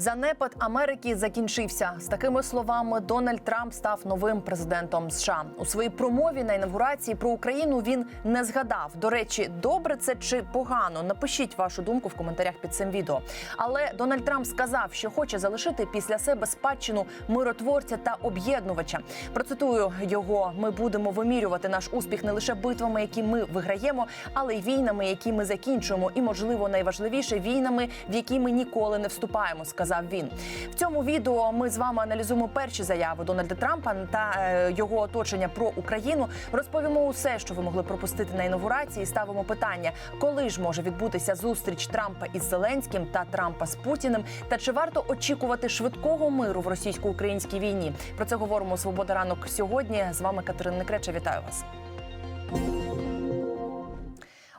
Занепад Америки закінчився. З такими словами Дональд Трамп став новим президентом США. У своїй промові на інавгурації про Україну він не згадав. До речі, добре це чи погано? Напишіть вашу думку в коментарях під цим відео. Але Дональд Трамп сказав, що хоче залишити після себе спадщину миротворця та об'єднувача. Процитую його: ми будемо вимірювати наш успіх не лише битвами, які ми виграємо, але й війнами, які ми закінчуємо, і можливо найважливіше війнами, в які ми ніколи не вступаємо, сказав він. В цьому відео ми з вами аналізуємо перші заяви Дональда Трампа та е, його оточення про Україну. Розповімо усе, що ви могли пропустити на інаугурації. Ставимо питання, коли ж може відбутися зустріч Трампа із Зеленським та Трампа з Путіним, та чи варто очікувати швидкого миру в російсько-українській війні? Про це говоримо у Свобода ранок сьогодні. З вами Катерина Некреча. Вітаю вас.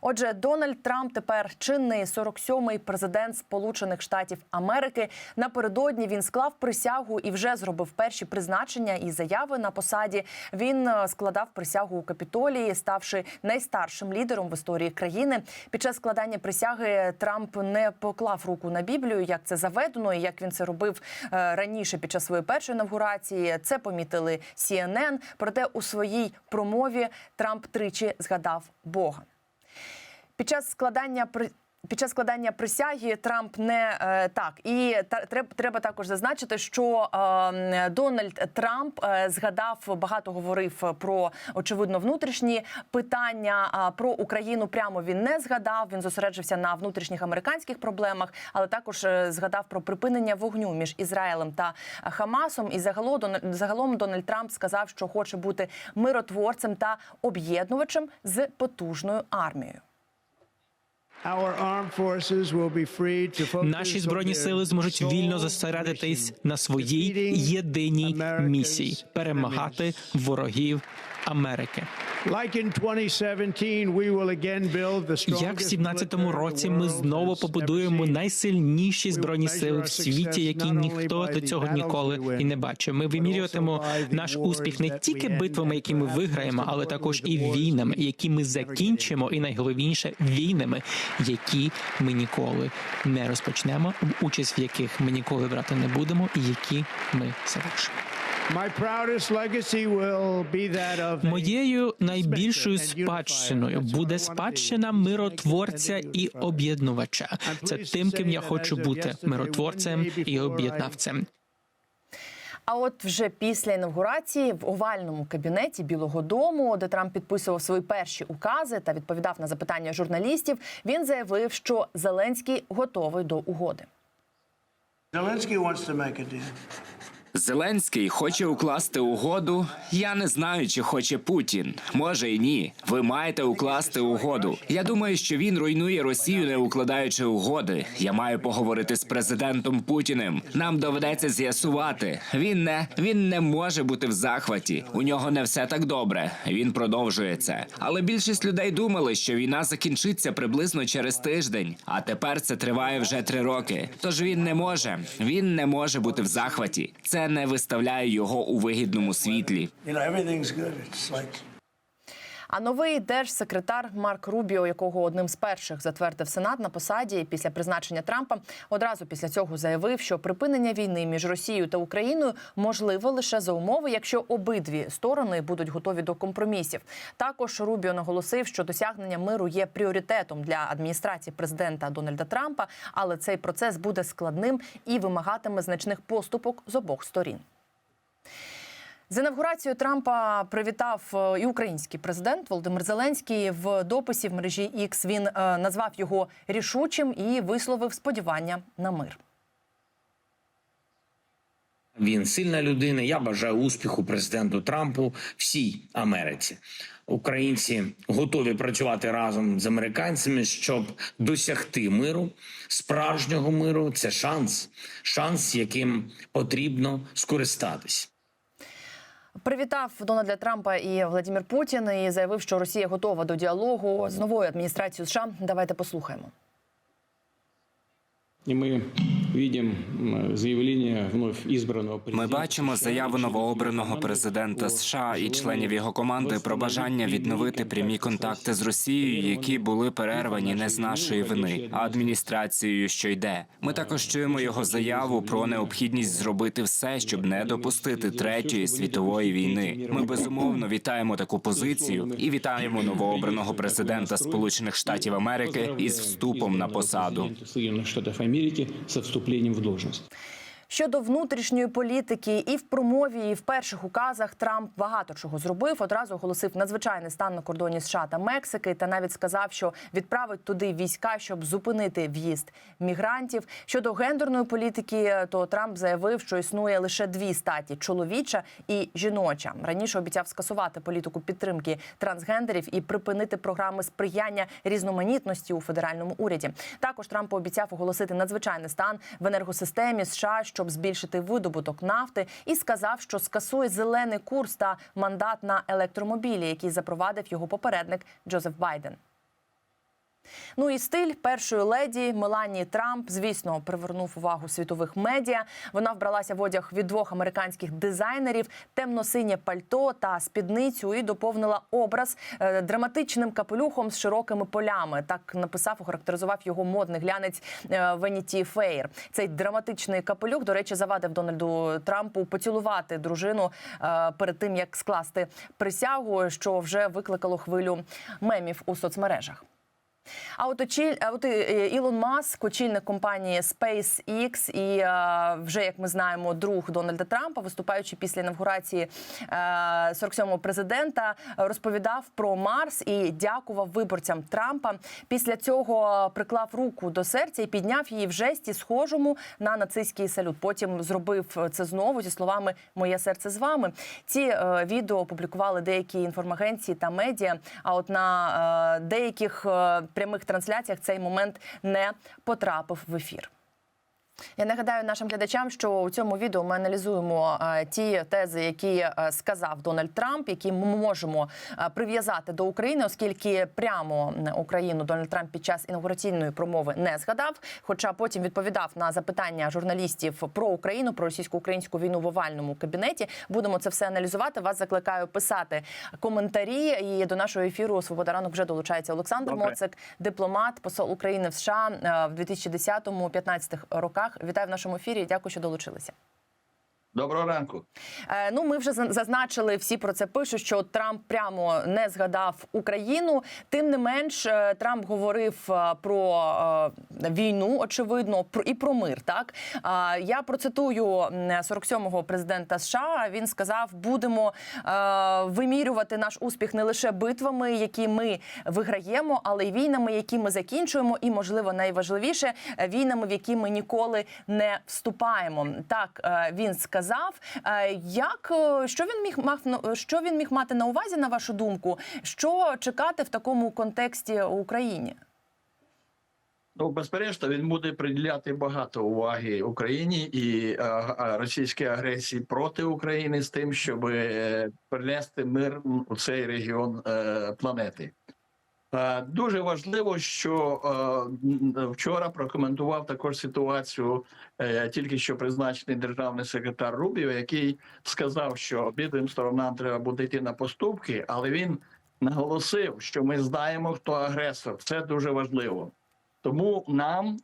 Отже, Дональд Трамп тепер чинний 47-й президент Сполучених Штатів Америки. Напередодні він склав присягу і вже зробив перші призначення і заяви на посаді. Він е, складав присягу у капітолії, ставши найстаршим лідером в історії країни. Під час складання присяги Трамп не поклав руку на Біблію, як це заведено, і як він це робив е, раніше під час своєї першої інавгурації. Це помітили CNN. Проте у своїй промові Трамп тричі згадав Бога. Під час складання. Під час складання присяги Трамп не е, так і треба, також зазначити, що е, Дональд Трамп е, згадав багато говорив про очевидно внутрішні питання. Про Україну прямо він не згадав. Він зосереджився на внутрішніх американських проблемах, але також е, згадав про припинення вогню між Ізраїлем та Хамасом. І загалом Дональд Трамп сказав, що хоче бути миротворцем та об'єднувачем з потужною армією. Наші збройні сили зможуть вільно зосередитись на своїй єдиній місії перемагати ворогів Америки. Як в 17-му році ми знову побудуємо найсильніші збройні сили в світі, які ніхто до цього ніколи і не бачив. Ми вимірюватимо наш успіх не тільки битвами, які ми виграємо, але також і війнами, які ми закінчимо, і найголовніше війнами, які ми ніколи не розпочнемо, участь в яких ми ніколи брати не будемо, і які ми завершимо. Моєю найбільшою спадщиною буде спадщина миротворця і об'єднувача. Це тим, ким я хочу бути миротворцем і об'єднавцем. А от вже після інавгурації в овальному кабінеті Білого Дому, де Трамп підписував свої перші укази та відповідав на запитання журналістів, він заявив, що Зеленський готовий до угоди. To make a deal. Зеленський хоче укласти угоду. Я не знаю, чи хоче Путін. Може і ні. Ви маєте укласти угоду. Я думаю, що він руйнує Росію, не укладаючи угоди. Я маю поговорити з президентом Путіним. Нам доведеться з'ясувати. Він не він не може бути в захваті. У нього не все так добре. Він продовжує це. Але більшість людей думали, що війна закінчиться приблизно через тиждень. А тепер це триває вже три роки. Тож він не може. Він не може бути в захваті. Це не виставляє його у вигідному світлі. А новий держсекретар Марк Рубіо, якого одним з перших затвердив Сенат на посаді після призначення Трампа, одразу після цього заявив, що припинення війни між Росією та Україною можливо лише за умови, якщо обидві сторони будуть готові до компромісів. Також Рубіо наголосив, що досягнення миру є пріоритетом для адміністрації президента Дональда Трампа, але цей процес буде складним і вимагатиме значних поступок з обох сторін. З інавгурацією Трампа привітав е, і український президент Володимир Зеленський в дописі в мережі X Він е, назвав його рішучим і висловив сподівання на мир. Він сильна людина. Я бажаю успіху президенту Трампу всій Америці. Українці готові працювати разом з американцями, щоб досягти миру, справжнього миру. Це шанс, шанс, яким потрібно скористатись. Привітав Дональда Трампа і Владимир Путін і заявив, що Росія готова до діалогу з новою адміністрацією США. Давайте послухаємо. И мы видим м, заявление вновь избранного Ми бачимо заяву новообраного президента США і членів його команди про бажання відновити прямі контакти з Росією, які були перервані не з нашої вини, а адміністрацією, що йде. Ми також чуємо його заяву про необхідність зробити все, щоб не допустити третьої світової війни. Ми безумовно вітаємо таку позицію і вітаємо новообраного президента Сполучених Штатів Америки із вступом на посаду. Америки со вступлением в должность. Щодо внутрішньої політики, і в промові, і в перших указах Трамп багато чого зробив. Одразу оголосив надзвичайний стан на кордоні США та Мексики, та навіть сказав, що відправить туди війська, щоб зупинити в'їзд мігрантів. Щодо гендерної політики, то Трамп заявив, що існує лише дві статі чоловіча і жіноча. Раніше обіцяв скасувати політику підтримки трансгендерів і припинити програми сприяння різноманітності у федеральному уряді. Також Трамп пообіцяв оголосити надзвичайний стан в енергосистемі США, щоб збільшити видобуток нафти, і сказав, що скасує зелений курс та мандат на електромобілі, який запровадив його попередник Джозеф Байден. Ну і стиль першої леді Меланії Трамп, звісно, привернув увагу світових медіа. Вона вбралася в одяг від двох американських дизайнерів, темно-синє пальто та спідницю, і доповнила образ е, драматичним капелюхом з широкими полями. Так написав, охарактеризував його модний глянець е, Vanity Fair. Цей драматичний капелюх, до речі, завадив Дональду Трампу поцілувати дружину е, перед тим, як скласти присягу, що вже викликало хвилю мемів у соцмережах. А от очіль, а от е, Ілон Маск, очільник компанії SpaceX і е, вже як ми знаємо, друг Дональда Трампа, виступаючи після інавгурації е, 47-го президента, розповідав про Марс і дякував виборцям Трампа. Після цього приклав руку до серця і підняв її в жесті, схожому на нацистський салют. Потім зробив це знову зі словами Моє серце з вами. Ці е, відео опублікували деякі інформагенції та медіа. А от на е, деяких е, прямих трансляціях цей момент не потрапив в ефір. Я нагадаю нашим глядачам, що у цьому відео ми аналізуємо е, ті тези, які е, сказав Дональд Трамп, які ми можемо е, прив'язати до України, оскільки прямо Україну Дональд Трамп під час інаугураційної промови не згадав. Хоча потім відповідав на запитання журналістів про Україну, про російсько-українську війну в овальному кабінеті. Будемо це все аналізувати. Вас закликаю писати коментарі. І до нашого ефіру Свобода ранок вже долучається Олександр Добре. Моцик, дипломат, посол України в США в 2010-15 роках. Вітаю в нашому ефірі. Дякую, що долучилися. Доброго ранку. Е, Ну, ми вже зазначили, всі про це пишуть, що Трамп прямо не згадав Україну. Тим не менш, е, Трамп говорив е, про війну, очевидно, і про мир. Так я процитую м, 47-го президента США. Він сказав: будемо вимірювати наш успіх не лише битвами, які ми виграємо, але й війнами, які ми закінчуємо, і можливо найважливіше війнами, в які ми ніколи не вступаємо. Так він сказав. Е, Як е, що він міг мав що він міг мати на увазі, на вашу думку? Що чекати в такому контексті Україні? Ну, безперечно, він буде приділяти багато уваги Україні і е, російській агресії проти України з тим, щоб принести мир у цей регіон планети. Е, Дуже важливо, що е, вчора прокоментував також ситуацію е, тільки що призначений державний секретар Рубів, який сказав, що обидвим сторонам треба буде йти на поступки, але він наголосив, що ми знаємо, хто агресор. Це дуже важливо. Тому нам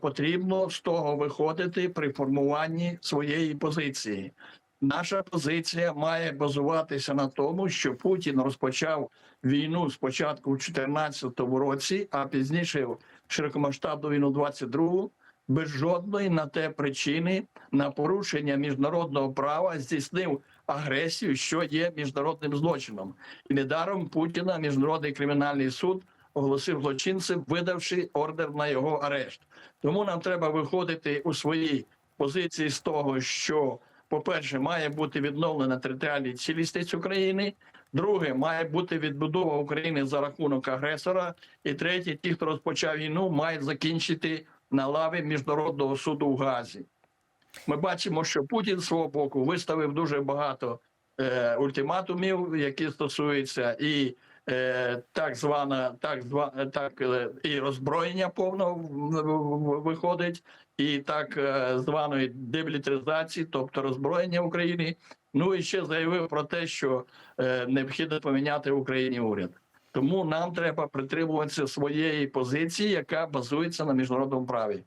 потрібно з того виходити при формуванні своєї позиції. Наша позиція має базуватися на тому, що Путін розпочав війну спочатку в 2014 році, а пізніше широкомасштабну війну 22 без жодної на те причини на порушення міжнародного права здійснив агресію, що є міжнародним злочином. І недаром Путіна міжнародний кримінальний суд оголосив злочинцем, видавши ордер на його арешт. Тому нам треба виходити у своїй позиції з того, що, по-перше, має бути відновлена територіальна цілісність України. Друге, має бути відбудова України за рахунок агресора. І третє, ті, хто розпочав війну, мають закінчити на лаві міжнародного суду в Газі. Ми бачимо, що Путін свого боку виставив дуже багато е, ультиматумів, які стосуються і е, так звана, так зва, так е, і роззброєння повного виходить, і так е, званої демілітаризації, тобто роззброєння України. Ну і ще заявив про те, що е, необхідно поміняти в Україні уряд. Тому нам треба притримуватися своєї позиції, яка базується на міжнародному праві.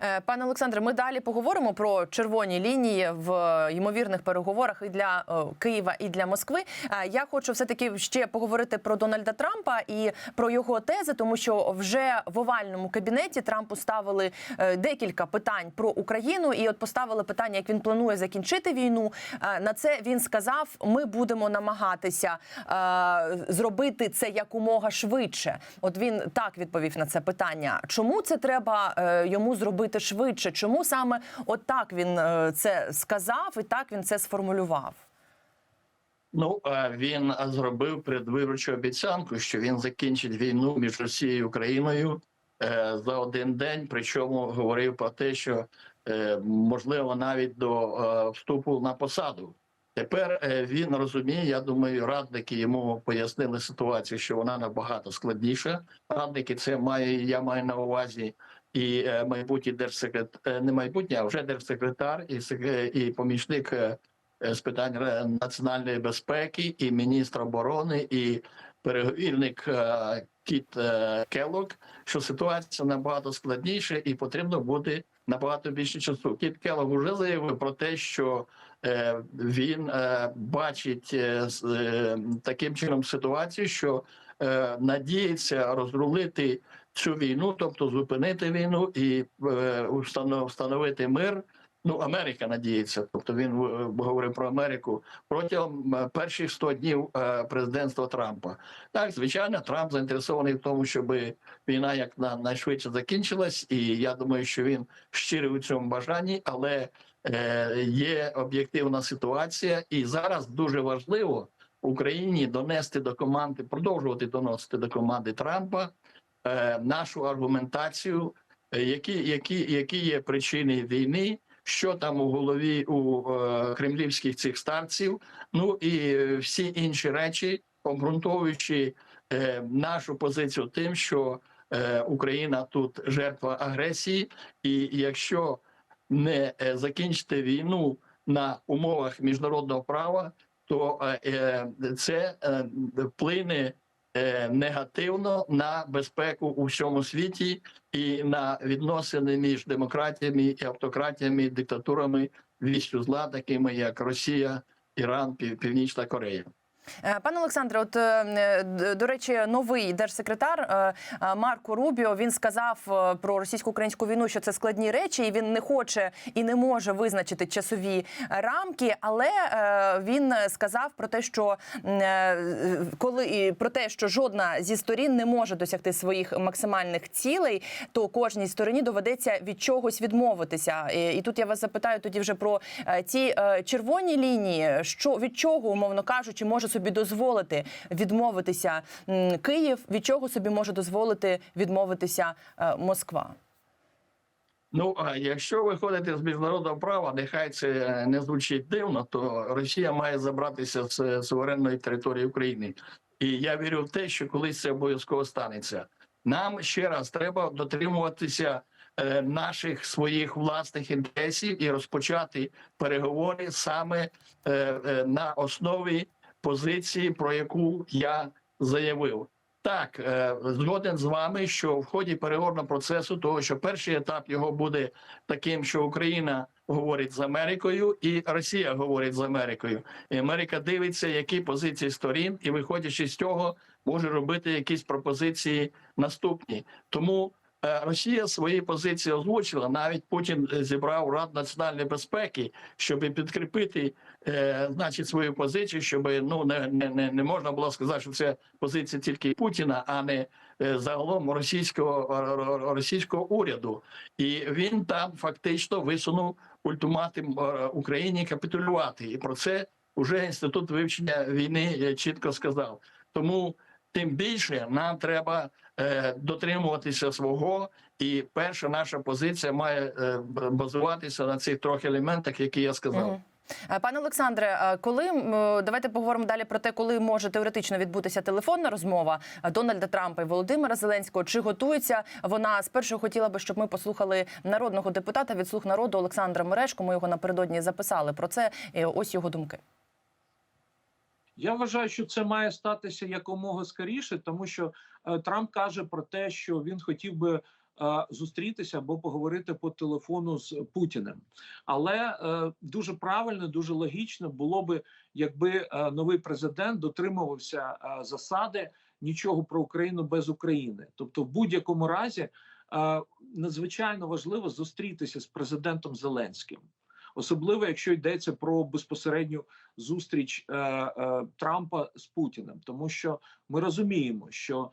Е, Пане Олександре, ми далі поговоримо про червоні лінії в ймовірних переговорах і для е, Києва, і для Москви. Е, Я хочу все таки ще поговорити про Дональда Трампа і про його тези, тому що вже в овальному кабінеті Трампу ставили декілька питань про Україну, і от поставили питання, як він планує закінчити війну. На це він сказав: ми будемо намагатися зробити це якомога швидше. От він так відповів на це питання. Чому це треба йому зробити швидше? Чому саме от так він е, це сказав і так він це сформулював? Ну е, він зробив передвиборчу обіцянку, що він закінчить війну між Росією і Україною е, за один день. Причому говорив про те, що можливо навіть до вступу на посаду. Тепер він розуміє. Я думаю, радники йому пояснили ситуацію, що вона набагато складніша. Радники це має я маю на увазі. І е, майбутній держсекретар, не майбутній, а вже держсекретар і і помічник е, е, з питань національної безпеки, і міністр оборони, і переговірник е, Кіт е, Келлог, що ситуація набагато складніша і потрібно буде набагато більше часу. Кіт Келлог вже заявив про те, що е, він е, бачить е, е, таким чином ситуацію, що е, надіється розрулити цю війну, тобто зупинити війну і е, встановити мир. Ну, Америка надіється, тобто він е, говорив про Америку протягом е, перших 100 днів президентства Трампа. Так, звичайно, Трамп заінтересований в тому, щоб війна як на найшвидше закінчилась, і я думаю, що він щирий у цьому бажанні, але є об'єктивна ситуація, і зараз дуже важливо Україні донести до команди, продовжувати доносити до команди Трампа нашу аргументацію, е, які, які, які є причини війни, що там у голові у е, кремлівських цих старців, ну і е, всі інші речі, обґрунтовуючи е, нашу позицію тим, що е, Україна тут жертва агресії, і якщо не е, закінчити війну на умовах міжнародного права, то е, е, це е, вплине е, негативно на безпеку у всьому світі і на відносини між демократіями і автократіями, диктатурами вісю зла, такими як Росія, Іран, Пів- Північна Корея. Е, Пане Олександре, от е, до речі, новий держсекретар е, е, Марко Рубіо він сказав е, про російсько-українську війну, що це складні речі, і він не хоче і не може визначити часові рамки. Але е, він сказав про те, що е, коли про те, що жодна зі сторін не може досягти своїх максимальних цілей, то кожній стороні доведеться від чогось відмовитися. І, тут я вас запитаю тоді вже про е, ці е, червоні лінії, що від чого, умовно кажучи, може собі дозволити відмовитися Київ, від чого собі може дозволити відмовитися е, Москва. Ну а якщо виходити з міжнародного права, нехай це е, не звучить дивно, то Росія має забратися з е, суверенної території України. І я вірю в те, що колись це обов'язково станеться. Нам ще раз треба дотримуватися наших своїх власних інтересів і розпочати переговори саме на основі позиції, про яку я заявив. Так, е, згоден з вами, що в ході переговорного процесу, того що перший етап його буде таким, що Україна говорить з Америкою, і Росія говорить з Америкою. І Америка дивиться, які позиції сторін, і виходячи з цього, може робити якісь пропозиції наступні. Тому е, Росія свої позиції озвучила. Навіть Путін е, зібрав Рад національної безпеки, щоб підкріпити е, значить свою позицію, щоб ну не, не, не, можна було сказати, що це позиція тільки Путіна, а не е, загалом російського російського уряду. І він там фактично висунув ультиматум е, Україні капітулювати. І про це вже інститут вивчення війни е, чітко сказав. Тому тим більше нам треба е, дотримуватися свого. І перша наша позиція має базуватися на цих трьох елементах, які я сказав. Е, Пане Олександре, е, коли е, давайте поговоримо далі про те, коли може теоретично відбутися телефонна розмова Дональда Трампа і Володимира Зеленського. Чи готується вона? Спершу хотіла би, щоб ми послухали народного депутата від слуг народу Олександра Мережко. Ми його напередодні записали про це. Ось його думки. Я вважаю, що це має статися якомога скоріше, тому що Трамп каже про те, що він хотів би зустрітися або поговорити по телефону з Путіним. Але е, дуже правильно, дуже логічно було би, якби е, новий президент дотримувався е, засади нічого про Україну без України. Тобто, в будь-якому разі е, надзвичайно важливо зустрітися з президентом Зеленським. Особливо якщо йдеться про безпосередню зустріч е, е, Трампа з Путіним, тому що ми розуміємо, що е,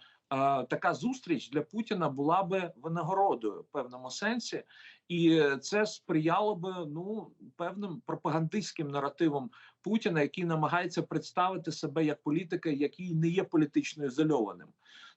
така зустріч для Путіна була би винагородою в певному сенсі, і це сприяло би ну певним пропагандистським наративом Путіна, який намагається представити себе як політика, який не є політично ізольованим.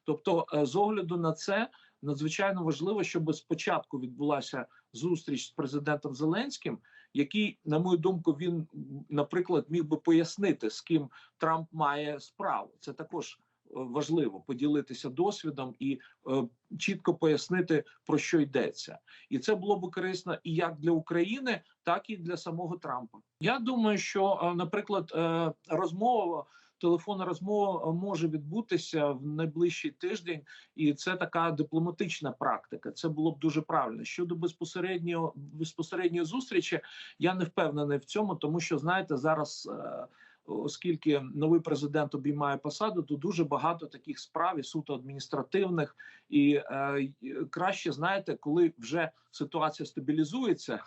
Тобто, е, з огляду на це надзвичайно важливо, щоб спочатку відбулася зустріч з президентом Зеленським, який, на мою думку, він, наприклад, міг би пояснити, з ким Трамп має справу. Це також важливо поділитися досвідом і е, чітко пояснити про що йдеться, і це було б корисно і як для України, так і для самого Трампа. Я думаю, що, е, наприклад, е, розмова. Телефонна розмова е, може відбутися в найближчий тиждень, і це така дипломатична практика. Це було б дуже правильно. Щодо безпосереднього безпосередньої зустрічі, я не впевнений в цьому, тому що знаєте, зараз, е, оскільки новий президент обіймає посаду, то дуже багато таких справ і суто адміністративних, і е, краще знаєте, коли вже ситуація стабілізується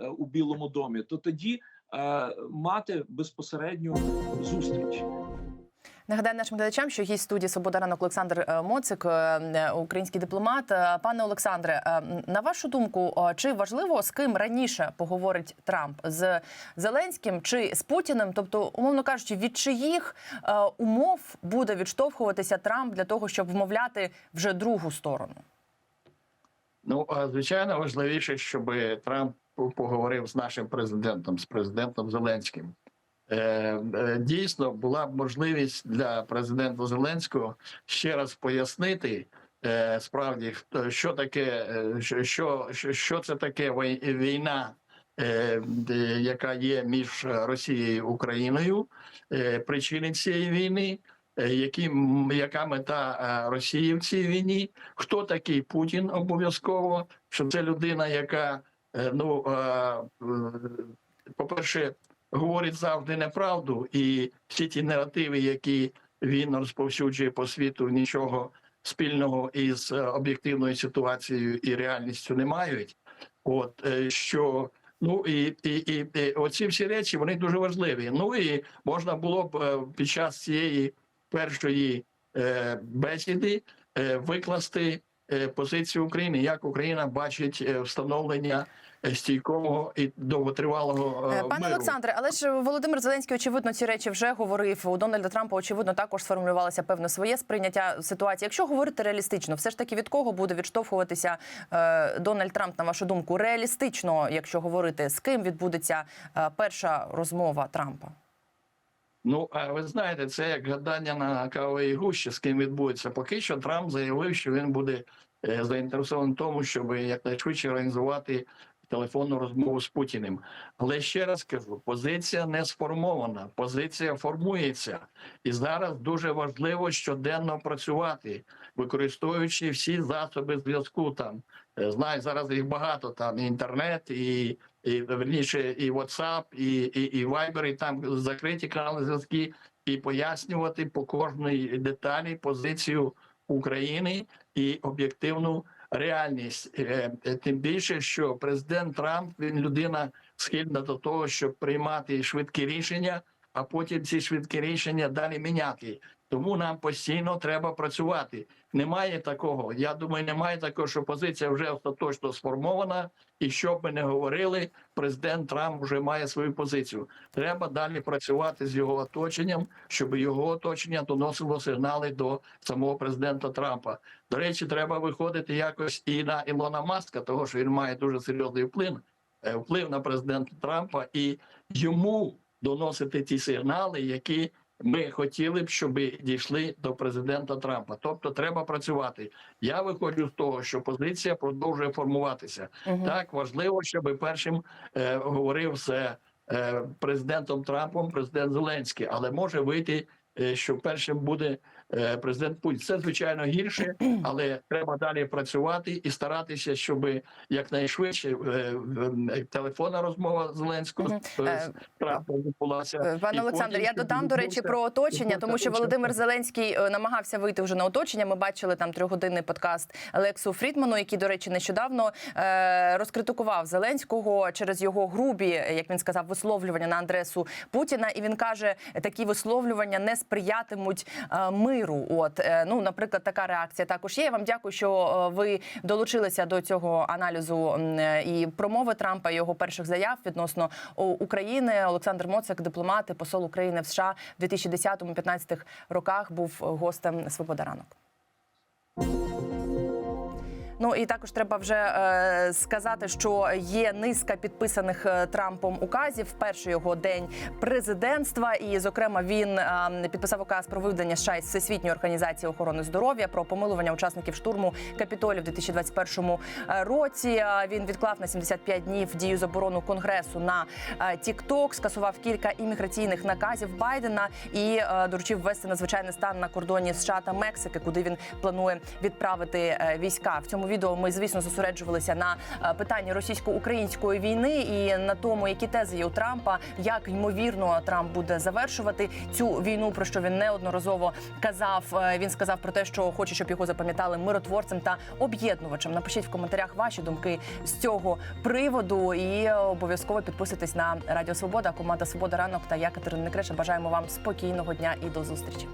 е, у Білому домі, то тоді е, мати безпосередню зустріч. Нагадаю нашим глядачам, що гість студії Свобода ранок Олександр е, Моцик, е, е, український дипломат. Пане Олександре, на вашу думку, чи важливо з ким раніше поговорить Трамп з Зеленським чи з Путіним? Тобто, умовно кажучи, від чиїх умов буде відштовхуватися Трамп для того, щоб вмовляти вже другу сторону? Ну, звичайно, важливіше, щоб Трамп поговорив з нашим президентом, з президентом Зеленським. Е, е, Дійсно, була б можливість для президента Зеленського ще раз пояснити е, справді, що таке, що, що, це таке війна, яка є між Росією і Україною, причини цієї війни. Які, яка мета Росії в цій війні? Хто такий Путін обов'язково? Що це людина, яка ну е, е, по-перше, говорить завжди неправду, і всі ті наративи, які він розповсюджує по світу, нічого спільного із е, об'єктивною ситуацією і реальністю не мають. От е, що ну і, і, і, і оці всі речі вони дуже важливі. Ну і можна було б е, під час цієї першої бесіди викласти позицію України, як Україна бачить встановлення стійкого і довготривалого е, Е, Пане миру. Олександре, але ж Володимир Зеленський, очевидно, ці речі вже говорив. У Дональда Трампа, очевидно, також сформулювалося певне своє сприйняття ситуації. Якщо говорити реалістично, все ж таки від кого буде відштовхуватися е, Дональд Трамп, на вашу думку, реалістично, якщо говорити, з ким відбудеться е, перша розмова Трампа? Ну, а ви знаєте, це як гадання на кавовій гущі, з ким відбудеться. Поки що Трамп заявив, що він буде е, заінтересований в тому, щоб якнайшвидше організувати телефонну розмову з Путіним. Але ще раз кажу: позиція не сформована, позиція формується, і зараз дуже важливо щоденно працювати, використовуючи всі засоби зв'язку. Там Е, знаю, зараз їх багато. Там і інтернет, і, і верніше, і WhatsApp, і, і, і Viber, і там закриті канали зв'язки, і пояснювати по кожній деталі позицію України і об'єктивну реальність. Е, е, Тим більше, що президент Трамп він людина схильна до того, щоб приймати швидкі рішення, а потім ці швидкі рішення далі міняти. Тому нам постійно треба працювати. Немає такого. Я думаю, немає такого, що позиція вже остаточно сформована, і що б ми не говорили, президент Трамп вже має свою позицію. Треба далі працювати з його оточенням, щоб його оточення доносило сигнали до самого президента Трампа. До речі, треба виходити якось і на Ілона Маска, того що він має дуже серйозний вплив е, вплив на президента Трампа і йому доносити ті сигнали, які ми хотіли б, щоб дійшли до президента Трампа. Тобто, треба працювати. Я виходжу з того, що позиція продовжує формуватися. Мгм. Так важливо, щоб першим е, говорив з е, президентом Трампом президент Зеленський, але може вийти, е, що першим буде президент Путін. Це звичайно гірше, але треба далі працювати і старатися, щоб якнайшвидше е, е, телефонна розмова Зеленського Мгм. з, Трампом відбулася. Е, Пане Олександр, я додам до речі про оточення, тому що Володимир. Зеленський е, намагався вийти вже на оточення. Ми бачили там трьохгодинний подкаст Лексу Фрідману, який, до речі, нещодавно е, розкритикував Зеленського через його грубі, як він сказав, висловлювання на адресу Путіна. І він каже, такі висловлювання не сприятимуть е, миру. От е, ну, наприклад, така реакція також є. Я вам дякую, що е, ви долучилися до цього аналізу е, і промови Трампа і його перших заяв відносно України. Олександр Моцик, дипломат і посол України в США в 2010-2015 роках, був гостем Свобода ранок. Ну і також треба вже е, сказати, що є низка підписаних е, Трампом указів. Перший його день президентства, і зокрема він е, підписав указ про виведення США із Всесвітньої організації охорони здоров'я про помилування учасників штурму Капітолію в 2021 році. Е, Він відклав на 75 днів дію заборону конгресу на TikTok, скасував кілька імміграційних наказів Байдена і е, доручив ввести надзвичайний стан на кордоні США та Мексики, куди він планує відправити е, війська. В цьому відео ми, звісно, зосереджувалися на е, питанні російсько-української війни і на тому, які тези є у Трампа, як ймовірно Трамп буде завершувати цю війну, про що він неодноразово казав. Е, Він сказав про те, що хоче, щоб його запам'ятали миротворцем та об'єднувачем. Напишіть в коментарях ваші думки з цього приводу і е, обов'язково підписуйтесь на Радіо Свобода, команда Свобода ранок та я Катерина Некреша. Бажаємо вам спокійного дня і до зустрічі.